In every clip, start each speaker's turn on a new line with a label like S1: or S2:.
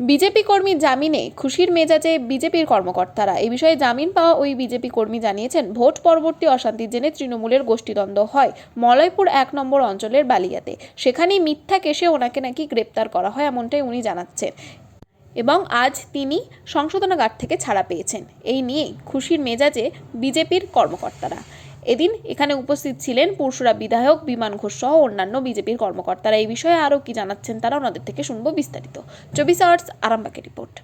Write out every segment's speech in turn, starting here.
S1: BJP কর্মী জামিনে খুশির মেজাজে বিজেপির কর্মকর্তারা। এই বিষয়ে জামিন পাওয়া ওই বিজেপি কর্মী জানিয়েছেন, ভোট পরবর্তী অশান্তির জেনে তৃণমূলের গোষ্ঠীদ্বন্দ্ব হয় মলয়পুর এক নম্বর অঞ্চলের বালিয়াতে। সেখানেই মিথ্যা কেসে ওনাকে নাকি গ্রেপ্তার করা হয় এমনটাই উনি জানাচ্ছেন। এবং আজ তিনি সংশোধনাগার থেকে ছাড়া পেয়েছেন। এই নিয়ে খুশির মেজাজে বিজেপির কর্মকর্তারা। এদিন এখানে উপস্থিত ছিলেন পুরসুরা বিধায়ক বিমান ঘোষ সহ অন্যান্য বিজেপির কর্মকর্তারা। এই বিষয়ে আরও কি জানাচ্ছেন তারা ওনাদের থেকে শুনব বিস্তারিত। চব্বিশ আওয়ার্স আরামবাগের রিপোর্ট।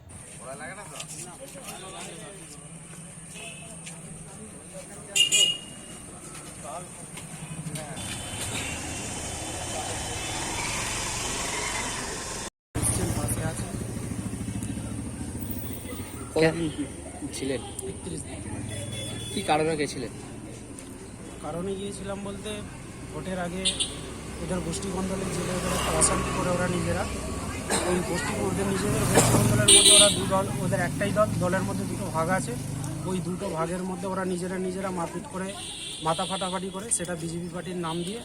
S2: ছিলেন? কি কারণে গেছিলেন?
S3: কারণে গিয়েছিলাম বলতে ভোটের আগে ওদের গোষ্ঠী কন্দলের জেলে ওদের একটা অশান্তি করে ওরা নিজেরা। ওই গোষ্ঠী ওদের নিজেদের গোষ্ঠী কন্দলের মধ্যে ওরা দু দল ওদের একটাই দল দলের মধ্যে দুটো ভাগ আছে। ওই দুটো ভাগের মধ্যে ওরা নিজেরা নিজেরা মারপিট করে মাথা ফাটাফাটি করে সেটা বিজেপি পার্টির নাম দিয়ে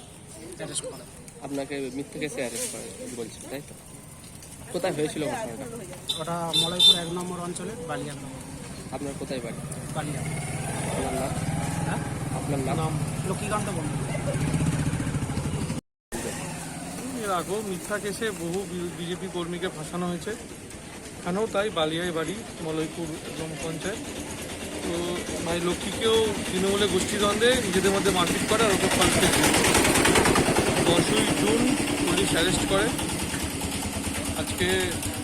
S3: অ্যারেস্ট করে।
S2: আপনাকে মিথ্যে কেসে অ্যারেস্ট করে বলছেন তাই তো? কোথায় হয়েছিল ঘটনাটা?
S3: ওটা মলয়পুর এক নম্বর অঞ্চলে বালিয়া
S2: আপনার কোথায় বাড়ি?
S3: বালিয়া।
S2: আপনার নাম? আপনার নাম?
S3: লক্ষ্মীকান্ত বন্ধু
S4: এর আগেও মিথ্যা কেসে বহু বিজেপি কর্মীকে ফাঁসানো হয়েছে। এখানেও তাই বালিয়ায় বাড়ি মলয়পুর গ্রাম পঞ্চায়েত। তো ভাই লক্ষ্মীকেও তৃণমূলের গোষ্ঠীদ্বন্দ্বে নিজেদের মধ্যে মারপিট করে আর ওকে ফালতে দশই জুন পুলিশ অ্যারেস্ট করে। আজকে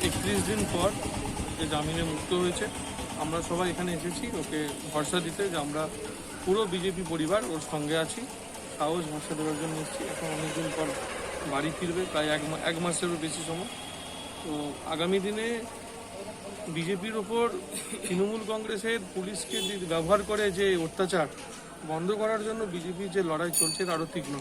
S4: একত্রিশ দিন পর যে জামিনে মুক্ত হয়েছে। আমরা সবাই এখানে এসেছি ওকে ভরসা দিতে যে আমরা পুরো বিজেপি পরিবার ওর সঙ্গে আছি। সাহস ভাষা দেওয়ার জন্য এসেছি। এখন অনেকদিন পর বাড়ি ফিরবে, প্রায় এক এক মাসেরও বেশি সময়। তো আগামী দিনে বিজেপির ওপর তৃণমূল কংগ্রেসের পুলিশকে ব্যবহার করে যে অত্যাচার বন্ধ করার জন্য বিজেপির যে লড়াই চলছে তারও তীক্ষ্ণ